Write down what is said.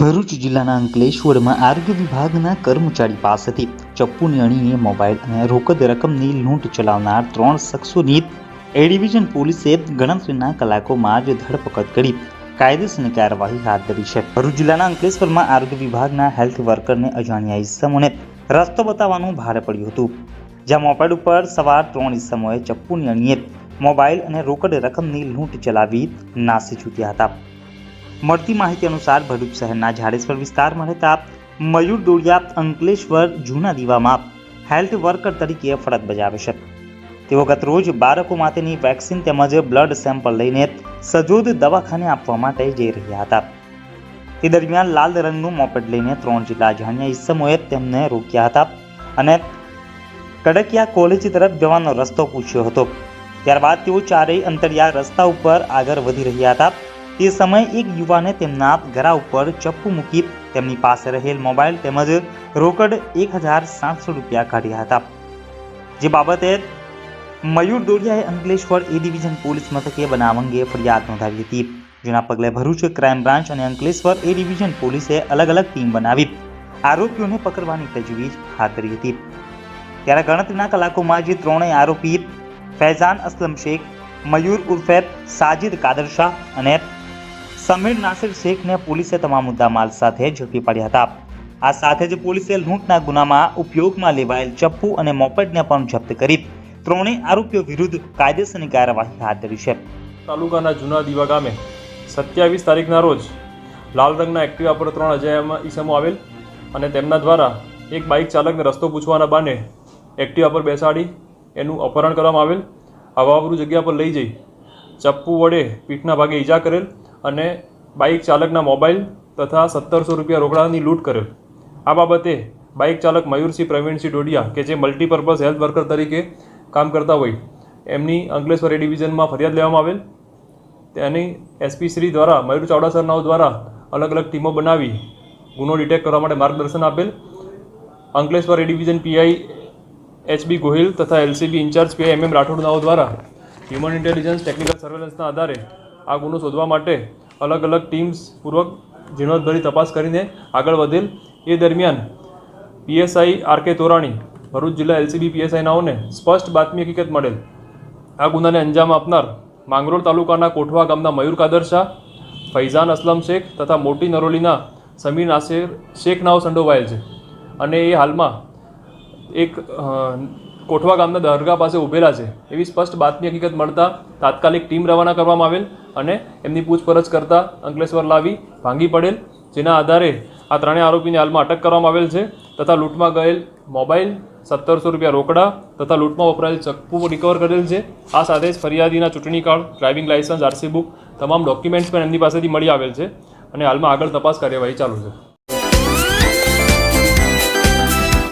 ભરૂચ જિલ્લાના અંકલેશ્વરમાં આરોગ્ય વિભાગના કર્મચારી પાસેથી ચપ્પુની અણીને મોબાઈલ અને રોકડ રકમની લૂંટ ચલાવનાર ત્રણ શખ્સોની એ ડિવિઝન પોલીસે ગણતરીના કલાકોમાં જ ધરપકડ કરી, કાયદેસરની કાર્યવાહી હાથ ધરી છે. ભરૂચ જિલ્લાના અંકલેશ્વરમાં આરોગ્ય વિભાગના હેલ્થ વર્કરને અજાણ્યા ઇસમોને રસ્તો બતાવવાનું ભારે પડ્યું હતું, જ્યાં મોબાઈલ ઉપર સવાર ત્રણ ઇસમોએ ચપ્પુની અણીએ મોબાઈલ અને રોકડ રકમની લૂંટ ચલાવી નાસી છૂટ્યા હતા. મળતી માહિતી અનુસાર ભરૂચ શહેરના ઝાડેશ્વર વિસ્તારમાં રહેતા મયુર દોડિયા અંકલેશ્વર જૂના દીવામાં હેલ્થ વર્કર તરીકે ફરજ બજાવે છે. તેઓ ગતરોજ બાળકો માટેની વેક્સિન તેમજ બ્લડ સેમ્પલ લઈને સજોદ દવાખાને આપવા માટે જઈ રહ્યા હતા. તે દરમિયાન લાલ રંગનું મોપેડ લઈને ત્રણ જેટલા અજાણ્યા ઈસમોએ તેમને રોક્યા હતા અને કડકિયા કોલેજ તરફ જવાનો રસ્તો પૂછ્યો હતો. ત્યારબાદ તેઓ ચારેય અંતરિયાળ રસ્તા ઉપર આગળ વધી રહ્યા હતા. તે સમયે એક યુવાને તેમના ગરા ઉપર ચપ્પુ મૂકી તેમની પાસે રહેલ મોબાઈલ તેમજ રોકડ એક હજાર સાતસો રૂપિયા કાઢ્યા હતા. જે બાબતે મયુર દોડિયાએ અંકલેશ્વર એ ડિવિઝન પોલીસ મથકે બનાવ અંગે ફરિયાદ નોંધાવી હતી. જેના પગલે ભરૂચ ક્રાઇમ બ્રાન્ચ અને અંકલેશ્વર એ ડિવિઝન પોલીસે અલગ અલગ ટીમ બનાવી આરોપીઓને પકડવાની તજવીજ હાથ ધરી હતી. ત્યારે ગણતરીના કલાકોમાં જે ત્રણેય આરોપી ફૈઝાન અસલમ શેખ, મયુર ઉર્ફે સાજિદ કાદર શાહ અને સમીર નાસિર શેખને પોલીસે તમામ મુદ્દામાલ સાથે ઝડપી પાડ્યા હતા. આ સાથે જ પોલીસે લૂંટના ગુનામાં ઉપયોગમાં લેવાયેલ ચપ્પુ અને મોપેડને પણ જપ્ત કરી ત્રણેય આરોપીઓ વિરુદ્ધ કાયદેસરની કાર્યવાહી હાથ ધરી છે. તાલુકાના જૂના દીવા ગામે સત્યાવીસ તારીખના રોજ લાલ રંગના એક્ટિવા પર ત્રણ અજાયમાં ઈસમો આવેલ અને તેમના દ્વારા એક બાઇક ચાલકને રસ્તો પૂછવાના બાને એક્ટિવા પર બેસાડી એનું અપહરણ કરવામાં આવેલ. હવાવરું જગ્યા પર લઈ જઈ ચપ્પુ વડે પીઠના ભાગે ઈજા કરેલ. અને બાઇક ચાલકના મોબાઈલ તથા સત્તરસો રૂપિયા રોકડાની લૂંટ કરેલ આ બાબતે બાઇક ચાલક મયુરસિંહ પ્રવીણસિંહ ડોડિયા કે જે મલ્ટીપર્પઝ હેલ્થ વર્કર તરીકે કામ કરતા હોય, એમની અંકલેશ્વર એ ડિવિઝનમાં ફરિયાદ લેવામાં આવેલ. તેની એસપી શ્રી દ્વારા મયુર ચાવડાસરનાઓ દ્વારા અલગ અલગ ટીમો બનાવી ગુનો ડિટેક્ટ કરવા માટે માર્ગદર્શન આપેલ. Ankleshwar A division PI HB Gohil તથા LCB in-charge PI M M રાઠોડનાઓ દ્વારા હ્યુમન ઇન્ટેલિજન્સ ટેકનિકલ સર્વેલન્સના આધારે આ ગુનો શોધવા માટે અલગ અલગ ટીમ્સ પૂર્વક ઝીણવટભરી તપાસ કરીને આગળ વધેલ. એ દરમિયાન પીએસઆઈ આર કે તોરાણી, ભરૂચ જિલ્લા એલસીબી પીએસઆઈ નાઓને સ્પષ્ટ બાતમી હકીકત મળેલ. આ ગુનાને અંજામ આપનાર માંગરોળ તાલુકાના કોઠવા ગામના મયુર કાદર શાહ, ફૈઝાન અસલમ શેખ તથા મોટી નરોલીના સમીર નાસિર શેખ નાઓ સંડોવાયેલ છે. અને એ હાલમાં એક કોઠવા ગામના દરગાહ પાસે ઊભેલા છે. એવી સ્પષ્ટ બાતમી હકીકત મળતા તાત્કાલિક ટીમ રવાના કરવામાં આવેલ અને એમની પૂછપરછ કરતા અંકલેશ્વર લાવી ભાંગી પડેલ, જેના આધારે આ ત્રણેય આરોપીને હાલમાં અટક કરવામાં આવેલ છે, તથા લૂંટમાં ગયેલ મોબાઈલ સત્તરસો રૂપિયા રોકડા તથા લૂંટમાં વપરાયેલ ચપ્પુ રિકવર કરેલ છે. આ સાથે જ ફરિયાદીના ચૂંટણી card driving license RC book તમામ ડોક્યુમેન્ટ્સ પણ એમની પાસેથી મળી આવેલ છે અને હાલમાં આગળ તપાસ કાર્યવાહી ચાલુ છે.